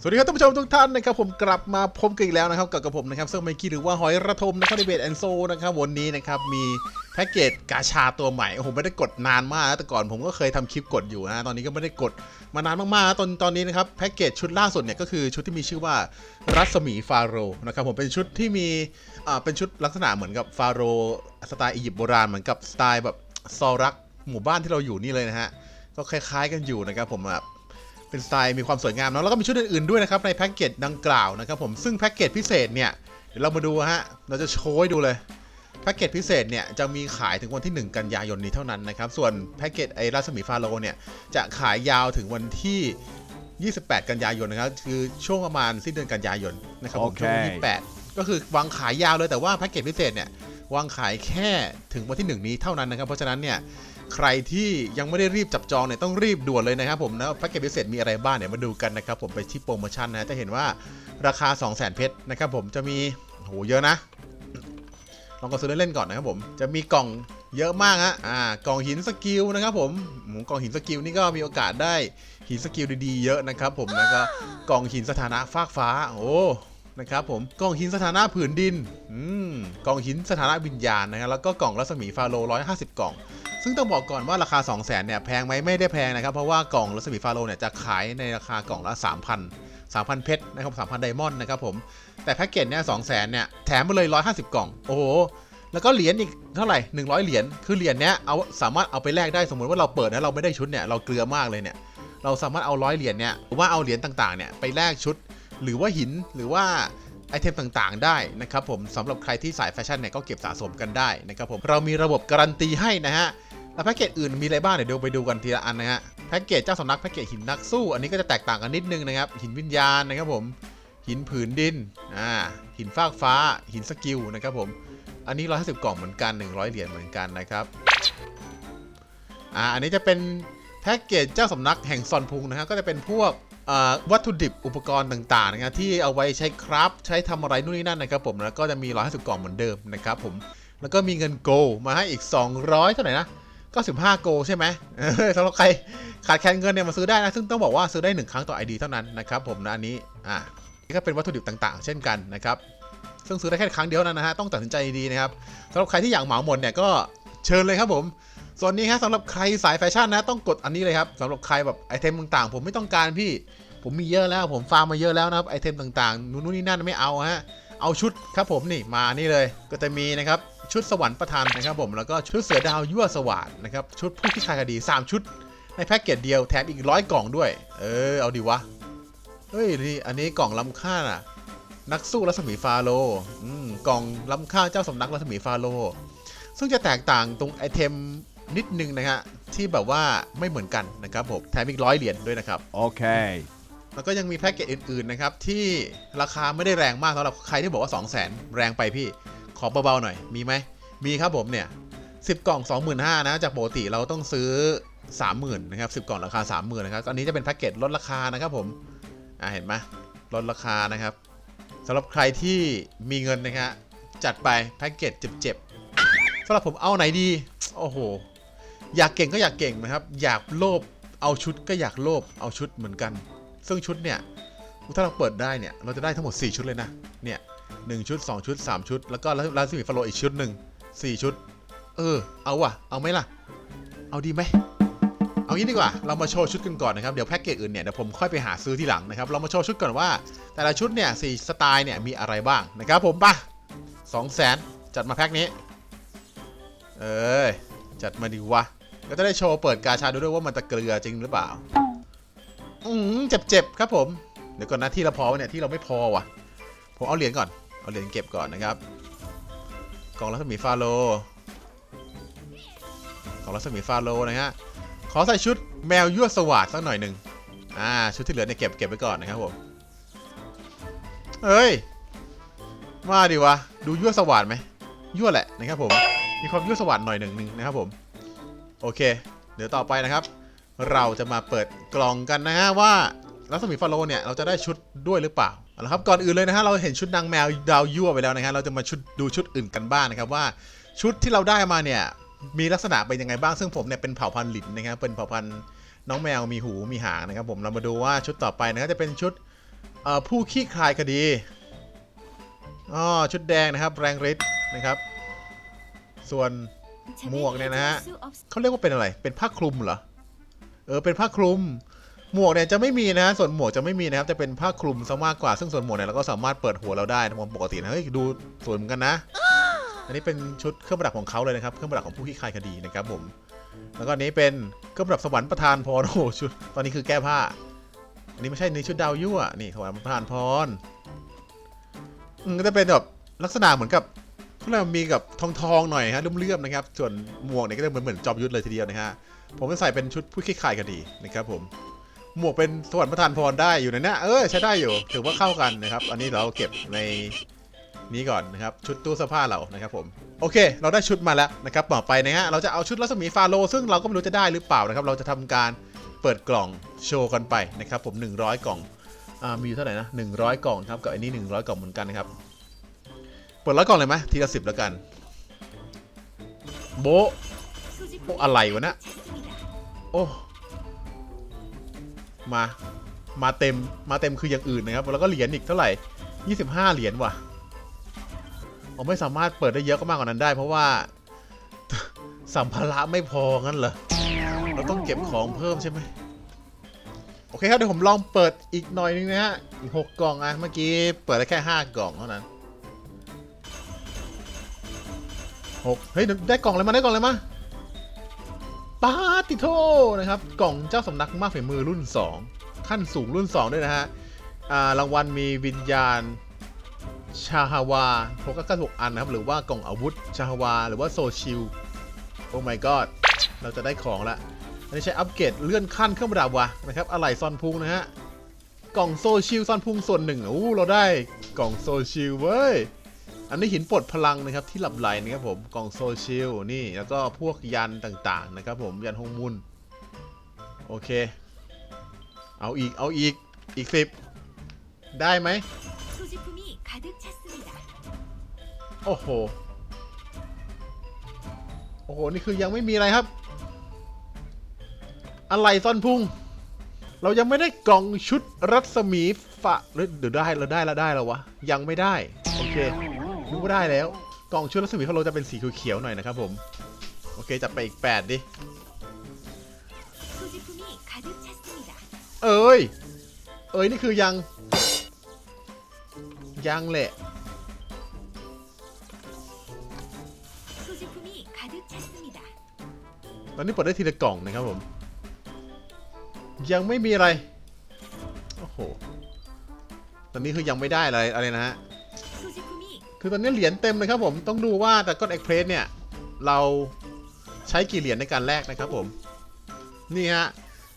สวัสดีครับท่านผู้ชมทุกท่านนะครับผมกลับมาพบกันอีกแล้วนะครับกับกับผมนะครับซึ่งไมคิหรือว่าหอยระทมนะครับในเบสแอนโซนะครับวันนี้นะครับมีแพ็กเกจกาชาตัวใหม่โอ้โหไม่ได้กดนานมากแต่ก่อนผมก็เคยทำคลิปกดอยู่นะตอนนี้ก็ไม่ได้กดมานานมากๆตอนตอนนี้นะครับแพ็กเกจชุดล่าสุดเนี่ยก็คือชุดที่มีชื่อว่ารัศมีฟาโรนะครับผมเป็นชุดที่มีอ่าเป็นชุดลักษณะเหมือนกับฟาโรสไตล์อียิปต์โบราณเหมือนกับสไตล์แบบซอรักหมู่บ้านที่เราอยู่นี่เลยนะฮะก็คล้าย ๆกันอยู่นะครับผมแบบ เป็นสไตล์มีความสวยงามเนาะแล้วก็มีชุดอื่นๆด้วยนะครับในแพ็กเกจดังกล่าวนะครับผมซึ่งแพ็กเกจพิเศษเนี่ยเดี๋ยวเรามาดูฮะเราจะโชว์ให้ดูเลยแพ็กเกจพิเศษเนี่ยจะมีขายถึงวันที่ 1 กันยายนนี้เท่านั้นนะครับส่วนแพ็กเกจไอรัศมีฟาโรห์เนี่ยจะขายยาวถึงวันที่ 28 กันยายนนะครับคือช่วงประมาณสิ้นเดือนกันยายนนะครับผมโอเคช่วงวันที่8ก็คือวางขายยาวเลยแต่ว่าแพ็กเกจพิเศษเนี่ยวางขายแค่ถึงวันที่ 1 นี้เท่านั้นนะครับ เพราะฉะนั้นเนี่ย ใครที่ยังไม่ได้รีบจับจองเนี่ยต้องรีบด่วนเลยนะครับผมนะแพ็กเกจพิเศษมีอะไรบ้างเนี่ยมาดูกันนะครับผมไปที่โปรโมชั่นนะจะเห็นว่าราคา 2 0 0 0 0 0เพชรนะครับผมจะมีโหเยอะนะลองกดซื้อเล่นๆก่อนนะครับผมจะมีกล่องเยอะมากฮะอ่ากล่องหินสกิลนะครับผมอืมกล่องหินสกิลนี่ก็มีโอกาสได้หินสกิลดีๆเยอะนะครับผมแล้วก็กล่องหินสถานะฟากฟ้าโอ้ นะครับผมกล่องหินสถานะผืนดินอืมกล่องหินสถานะวิญญาณนะครับแล้วก็กล่องรัศมีฟาโร150 กล่อง ซึ่งต้องบอกก่อนว่าราคา 2 0 0 0 0นเนี่ยแพงไหมไม่ได้แพงนะครับ เพราะว่ากล่องรัศมีฟาโร่เนี่ยจะขายในราคากล่องละ 3,000 3,000 เพชรนะครับ3,000ไดมอนด์นะครับผม แต่แพ็กเกจเนี่ย2 0 0 0 0นเนี่ยแถมมาเลย 150 กล่อง โอ้โห แล้วก็เหรียญอีกเท่าไหร่ 100 เหรียญ คือเหรียญเนี้ยเอาสามารถเอาไปแลกได้สมมติว่าเราเปิดแล้วเราไม่ได้ชุดเนี่ยเราเกลือมากเลยเนี่ย เราสามารถเอาร้อยเหรียญเนี่ยหรือว่าเอาเหรียญต่างๆเนี่ยไปแลกชุด หรือว่าหินหรือว่าไอเทมต่างๆ ได้นะครับผมสำหรับใครที่สายแฟชั่นเนี่ยก็เก็บสะสมกันได้นะครับผมเรามีระบบการันตีให้นะฮะแล้วแพ็กเกจอื่นมีอะไรบ้างเดี๋ยวเดี๋ยวไปดูกันทีละอันนะฮะแพ็กเกจเจ้าสำนักแพ็กเกจหินนักสู้อันนี้ก็จะแตกต่างกันนิดนึงนะครับหินวิญญาณนะครับผมหินผืนดินอ่าหินฟากฟ้า หินสกิลนะครับผมอันนี้ 150 กล่องเหมือนกัน 100 เหรียญเหมือนกันนะครับอ่าอันนี้จะเป็นแพ็กเกจเจ้าสำนักแห่งซอนพุงนะครับก็จะเป็นพวก วัตถุดิบอุปกรณ์ต่างๆนะครับที่เอาไว้ใช้คราฟใช้ทำอะไรนู่นนี่นั่นนะครับผมแล้วก็จะมี 150 กล่องเหมือนเดิมนะครับผมแล้วก็มีเงินโกลมาให้อีก 200 เท่าไหร่นะ95 โกใช่ไหมสำหรับใครขาดแคลนเงินเนี่ยมาซื้อได้นะ ซึ่งต้องบอกว่าซื้อได้ 1 ครั้งต่อ ID เท่านั้นนะครับผมนะอันนี้อ่านี่ก็เป็นวัตถุดิบต่างๆ เช่นกันนะครับซึ่งซื้อได้แค่ครั้งเดียวนั้นนะฮะต้องตัดสินใจดีนะครับสำหรับใครที่อยากเหมาหมดเนี่ยก็เชิญเลยครับผม ส่วนนี้ฮะสำหรับใครสายแฟชั่นนะต้องกดอันนี้เลยครับสำหรับใครแบบไอเทมต่างๆ ผมไม่ต้องการพี่ ผมมีเยอะแล้วผมฟาร์มมาเยอะแล้วนะครับไอเทมต่างๆนู่นนี่นั่นไม่เอาฮะเอาชุดครับผมนี่มานี่เลย ก็จะมีนะครับชุดสวรรค์ประทานนะครับผมแล้วก็ชุดเสือดาวยั่วสวัสดนะครับชุดผู้พิชายคดี 3 ชุด ในแพ็กเกจเดียวแถมอีกร้อยกล่องด้วย เออเอาดีวะเฮ้ยนี่อันนี้กล่องล้ำค่าน่ะ นักสู้รัศมีฟาโลอืมกล่องล้ำค่าเจ้าสำนักรัศมีฟาโลซึ่งจะแตกต่างตรงไอเทม นิดนึงนะฮะที่แบบว่าไม่เหมือนกันนะครับผมแถมอีกร้อยเหรียญด้วยนะครับ Okay. แล้วก็ยังมีแพ็กเกจอื่นๆนะครับที่ราคาไม่ได้แรงมากสำหรับใครที่บอกว่า 2 0 0 0 0 0 แรงไปพี่ ขอเบาๆหน่อยมีไหมมีครับผมเนี่ย10 กล่อง 25,000นะจากปกติเราต้องซื้อ 30,000นะครับ10 กล่องราคา 30,000นะครับตอนนี้จะเป็นแพ็กเกจลดราคานะครับผมอ่าเห็นไหมลดราคานะครับสำหรับใครที่มีเงินนะฮะจัดไปแพ็กเกจเจ็บๆสำหรับผมเอาไหนดี โอ้โห อยากเก่งก็อยากเก่งนะครับ อยากโลภเอาชุดก็อยากโลภเอาชุดเหมือนกัน ซึ่งชุดเนี่ยถ้าเราเปิดได้เนี่ยเราจะได้ทั้งหมด 4 ชุดเลยนะเนี่ยหชุด 2 ชุด 3 ชุด แล้วก็ลาสมิฟาโลอีกชุดหนึ่ง4ชุด เออ เอาว่ะ เอาไหมล่ะ เอาดีไหมเอางี้ดีกว่า เรามาโชว์ชุดกันก่อนนะครับ เดี๋ยวแพ็กเกจอื่นเนี่ยเดี๋ยวผมค่อยไปหาซื้อที่หลังนะครับ เรามาโชว์ชุดก่อนว่า แต่ละชุดเนี่ยสี่สไตล์เนี่ยมีอะไรบ้างนะครับผมป่ะสองแสนจัดมาแพ็คนี้ เอ้ย จัดมาดีวะ ก็จะได้โชว์เปิดกาชาดูด้วยว่ามันจะเกลือจริงหรือเปล่า อืมเจ็บๆครับผม เดี๋ยวก่อนนะที่เราพอเนี่ยที่เราไม่พอว่ะ ผมเอาเหรียญก่อน เอาเหรียญเก็บก่อนนะครับกล่องรัศมีฟาโลกล่องรัศมีฟาโลนะฮะ ขอใส่ชุดแมวยั่วสวัสดสักหน่อยหนึ่งอ่าชุดที่เหลือเนี่ยเก็บเก็บไว้ก่อนนะครับผม เฮ้ย มาดิวะ ดูยั่วสวัสดไหมยั่วแหละนะครับผม มีความยั่วสวัสดหน่อยหนึ่งนึงนะครับผม โอเค เดี๋ยวต่อไปนะครับ เราจะมาเปิดกล่องกันนะฮะว่ารัศมีฟาโลเนี่ยเราจะได้ชุดด้วยหรือเปล่าเอาละครับก่อนอื่นเลยนะฮะเราเห็นชุดนางแมวดาวยั่วไปแล้วนะฮะเราจะมาชุดดูชุดอื่นกันบ้างนะครับว่าชุดที่เราได้มาเนี่ยมีลักษณะเป็นยังไงบ้างซึ่งผมเนี่ยเป็นเผ่าพันธุ์หลินนะครับเป็นเผ่าพันธุ์น้องแมวมีหูมีหางนะครับผมเรามาดูว่าชุดต่อไปนะครับจะเป็นชุดผู้ขี้คลายคดีอ๋อชุดแดงนะครับแรงฤทธิ์นะครับ ส่วนหมวกเนี่ยนะฮะเขาเรียกว่าเป็นอะไร เป็นผ้าคลุมเหรอ เออ เป็นผ้าคลุม หมวกเนี่ยจะไม่มีนะ ส่วนหมวกจะไม่มีนะครับ จะเป็นผ้าคลุมซะมากกว่า ซึ่งส่วนหมวกเนี่ยเราก็สามารถเปิดหัวเราได้ตามปกตินะ เฮ้ย ดูสวยเหมือนกันนะ อันนี้เป็นชุดเครื่องประดับของเขาเลยนะครับ เครื่องประดับของผู้ขี้คลายคดีนะครับผม แล้วก็อันนี้เป็นเครื่องประดับสวรรค์ประธานพรโอ้โหชุด ตอนนี้คือแก้ผ้า อันนี้ไม่ใช่ในชุดดาวยั่ว นี่สวรรค์ประธานพรอืมก็จะเป็นแบบลักษณะเหมือนกับ เขาเรามีกับทองทองหน่อยฮะเลื่อมๆนะครับ ส่วนหมวกเนี่ยก็จะเหมือนเหมือนจอมยุทธเลยทีเดียวนะฮะ ผมจะใส่เป็นชุดผู้ขี้ขายคดีนะครับผม หมวกเป็นสวรรค์ประทานพรได้อยู่ในเนี้ยเออใช้ได้อยู่ ถือว่าเข้ากันนะครับ อันนี้เราเก็บในนี้ก่อนนะครับ ชุดตู้เสื้อผ้าเรานะครับผม โอเค เราได้ชุดมาแล้วนะครับ ต่อไปนะฮะ เราจะเอาชุดรัศมีฟาโรซึ่งเราก็ไม่รู้จะได้หรือเปล่านะครับ เราจะทำการเปิดกล่องโชว์กันไปนะครับผม 100 กล่อง อ่า มีอยู่เท่าไหร่นะ100 กล่องครับ กับอันนี้ 100 กล่องเหมือนกันนะครับ ปิดร้อยกล่องเลยไหมทีละสิบแล้วกัน โบโอ้อะไรวะเนะโอ้ มา มาเต็ม มาเต็มคืออย่างอื่นนะครับ แล้วก็เหรียญอีกเท่าไหร่ 25 เหรียญว่ะผมไม่สามารถเปิดได้เยอะก็มากกว่านั้นได้ เพราะว่าสัมภาระไม่พองั้นเหรอ เราต้องเก็บของเพิ่มใช่ไหมโอเคครับเดี๋ยวผมลองเปิดอีกหน่อยนึงนะฮะอีกหกกล่องอะเมื่อกี้เปิดได้แค่ห้ากล่องเท่านั้น หกเฮ้ยได้กล่องอะไรมาได้กล่องอะไรมาปาติโทนะครับ กล่องเจ้าสำนักมากฝีมือรุ่น 2 ขั้นสูงรุ่น 2 ด้วยนะฮะอ่ารางวัลมีวิญญาณชาฮาวาหกก็หกอันนะครับ หรือว่ากล่องอาวุธชาฮาวา หรือว่าโซชิลโอ้ my god เราจะได้ของละอันนี้ใช้อัปเกรดเลื่อนขั้นเครื่องประดับวะนะครับอะไหล่ซอนพุงนะฮะ กล่องโซชิลซอนพุงส่วนหนึ่งโอ้เราได้กล่องโซชิลเว้ย อันนี้หินปลดพลังนะครับที่หลับไหลนะครับผมกล่องโซเชียลนี่แล้วก็พวกยันต่างๆนะครับผมยันฮงมุนโอเค เอาอีกเอาอีกอีกสิบได้ไหมโอ้โหโอ้โหนี่คือยังไม่มีอะไรครับ อะไรซ่อนพุ่ง เรายังไม่ได้กล่องชุดรัศมีฝะเดี๋ยวได้เราได้เราได้แล้ววะยังไม่ได้ โอเค คิดได้แล้ว กล่องชุดรัศมีพโลจะเป็นสีเขียวๆหน่อยนะครับผม โอเคจัดไปอีก 8 ดิ เอ้ย เอ้ย นี่คือยัง ยังแหละ ตอนนี้เปิดได้ทีละกล่องนะครับผม ยังไม่มีอะไร โอ้โห ตอนนี้คือยังไม่ได้อะไรอะไรนะฮะ คือตอนนี้เหรียญเต็มเลยครับผมต้องดูว่าแต่ก้อนเอ็กเพรสเนี่ย เราใช้กี่เหรียญในการแลกนะครับผม นี่ฮะ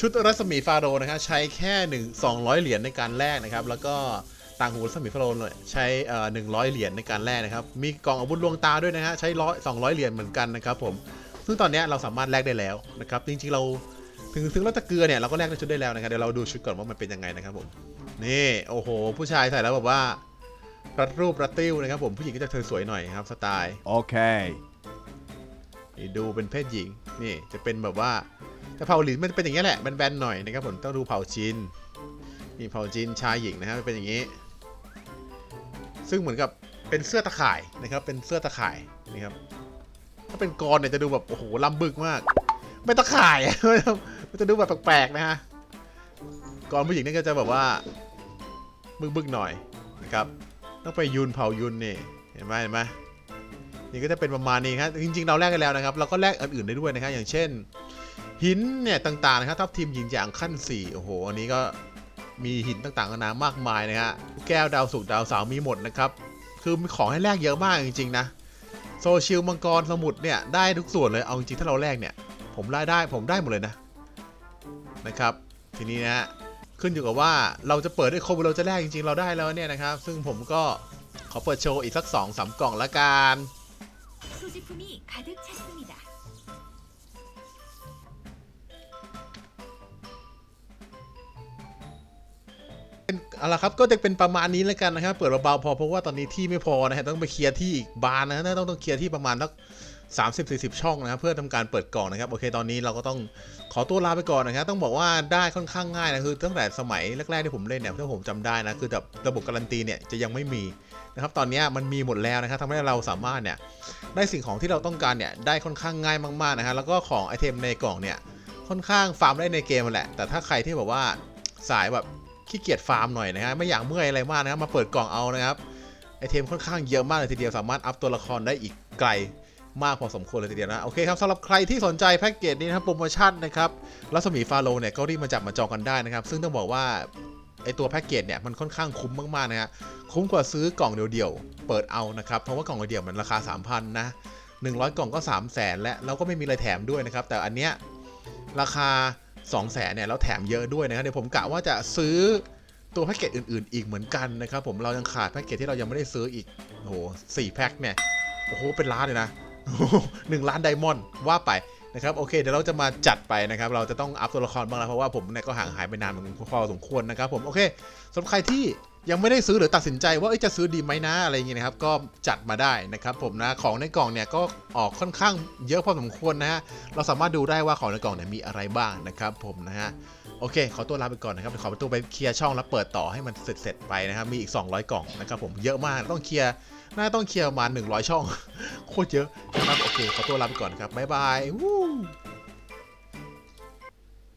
ชุดรัศมีฟาโรห์นะครับใช้แค่หนึ่งสองร้อยเหรียญในการแลกนะครับ แล้วก็ต่างหูรัศมีฟาโรห์เนี่ยใช้เอ่อหนึ่งร้อยเหรียญในการแลกนะครับ มีกล่องอาวุธลวงตาด้วยนะฮะใช้ร้อยสองร้อยเหรียญเหมือนกันนะครับผมซึ่งตอนนี้เราสามารถแลกได้แล้วนะครับจริงๆเราถึงถึงเราจะเกลือเนี่ยเราก็แลกได้ชุดได้แล้วนะครับเดี๋ยวเราดูชุดก่อนว่ามันเป็นยังไงนะครับผมนี่โอ้โห ผู้ชายใส่แล้วแบบว่า รัดรูปรัดติ้วนะครับผมผู้หญิงก็จะเธอสวยหน่อยครับสไตล์ Okay. นี่ดูเป็นเพศหญิงนี่จะเป็นแบบว่าแต่เผ่าหลินมันเป็นอย่างนี้ยแหละแบนๆหน่อยนะครับผมต้องดูเผ่าจีนนี่เผ่าจีนชายหญิงนะครับเป็นอย่างนี้ ซึ่งเหมือนกับเป็นเสื้อตะข่ายนะครับเป็นเสื้อตะข่ายนี่ครับถ้าเป็นกรเนี่ยจะดูแบบโอ้โหลำบึกมากไม่ตะข่ายมันจะดูแบบแปลกๆนะฮะกรผู้หญิงนี่ก็จะแบบว่าบึกๆหน่อยนะครับ ต้องไปยุนเผายุนนี่เห็นไหมเห็นไหมนี่ก็จะเป็นประมาณนี้ครับจริงๆ เราแลกกันแล้วนะครับ เราก็แลกอื่นๆได้ด้วยนะครับอย่างเช่น หินเนี่ยต่างๆนะครับทับทีมหญิงอย่างขั้น4โอ้โหอันนี้ก็มีหินต่างๆนานามากมายนะฮะแก้วดาวสุกดาวเสาร์มีหมดนะครับ คือมีของให้แลกเยอะมากจริงๆนะโซเชียลมังกรสมุทรเนี่ยได้ทุกส่วนเลยเอาจริงๆถ้าเราแลกเนี่ย ผมได้ได้ผมได้หมดเลยนะนะครับ ทีนี้นะฮะ ขึ้นอยู่กับว่าเราจะเปิดได้ครบเราจะแรกจริงๆ เราได้แล้วเนี่ยนะครับ ซึ่งผมก็ขอเปิดโชว์อีกสักสองสามกล่องละกันเอาละครับก็จะเป็นประมาณนี้แล้วกันนะครับ เปิดเบาๆพอเพราะว่าตอนนี้ที่ไม่พอนะฮะต้องไปเคลียร์ที่อีกบานนะฮะต้องต้องเคลียร์ที่ประมาณนัก 30-40 ช่องนะครับเพื่อทำการเปิดกล่องนะครับโอเคตอนนี้เราก็ต้องขอตัวลาไปก่อนนะครับต้องบอกว่าได้ค่อนข้างง่ายนะคือตั้งแต่สมัยแรกๆที่ผมเล่นเนี่ยถ้าผมจำได้นะคือแบบระบบการันตีเนี่ยจะยังไม่มีนะครับตอนนี้มันมีหมดแล้วนะครับทำให้เราสามารถเนี่ยได้สิ่งของที่เราต้องการเนี่ยได้ค่อนข้างง่ายมากๆนะฮะแล้วก็ของไอเทมในกล่องเนี่ยค่อนข้างฟาร์มได้ในเกมนั่นแหละ แต่ถ้าใครที่แบบว่าสายแบบขี้เกียจฟาร์มหน่อยนะฮะไม่อยากเมื่อยอะไรมากนะครับมาเปิดกล่องเอานะครับไอเทมค่อนข้างเยอะมากเลยทีเดียวสามารถอัพตัวละครได้อีกไกล มากพอสมควรเลยทีเดียวนะ โอเคครับสำหรับใครที่สนใจแพ็กเกจนี้นะครับโปรโมชั่นนะครับรัศมีฟาโลเนี่ยก็รีบมาจับมาจองกันได้นะครับ ซึ่งต้องบอกว่าไอตัวแพ็กเกจเนี่ยมันค่อนข้างคุ้มมากๆนะฮะคุ้มกว่าซื้อกล่องเดียวๆเปิดเอานะครับเพราะว่ากล่องเดียวมันราคา 3,000นะ100 กล่องก็ 3 0 0แสนและเราก็ไม่มีอะไรแถมด้วยนะครับ แต่อันเนี้ยราคา 2 0 0แสนเนี่ยแล้วแถมเยอะด้วยนะครับเดี๋ยวผมกะว่าจะซื้อตัวแพ็กเกจอื่นๆ อีกเหมือนกันนะครับผมเรายังขาดแพ็กเกจที่เรายังไม่ได้ซื้ออีกโอ้โหสี่แพ็คเนี่ยโอ้โหเป็นล้านเลยนะ หนึ่งล้านไดมอนด์ว่าไปนะครับโอเคเดี๋ยวเราจะมาจัดไปนะครับ เราจะต้องอัพตัวละครบ้างแล้วเพราะว่าผมเนี่ยก็ห่างหายไปนานพอสมควรนะครับผมโอเคสำหรับใครที่ยังไม่ได้ซื้อหรือตัดสินใจว่าจะซื้อดีไหมนะอะไรอย่างเงี้ยนะครับก็จัดมาได้นะครับผมนะของในกล่องเนี่ยก็ออกค่อนข้างเยอะพอสมควรนะฮะเราสามารถดูได้ว่าของในกล่องเนี่ยมีอะไรบ้างนะครับผมนะฮะโอเค ขอตัวลาไปก่อนนะครับเดี๋ยวขอตัวไปเคลียร์ช่องแล้วเปิดต่อให้มันเสร็จๆไปนะครับมีอีก 200 กล่องนะครับผมเยอะมากต้องเคลียร์ น่าต้องเคลียร์ประมาณ100 ช่อง โคตรเยอะนะครับโอเค ขอตัวลาไปก่อนครับ บ๊ายบายวู้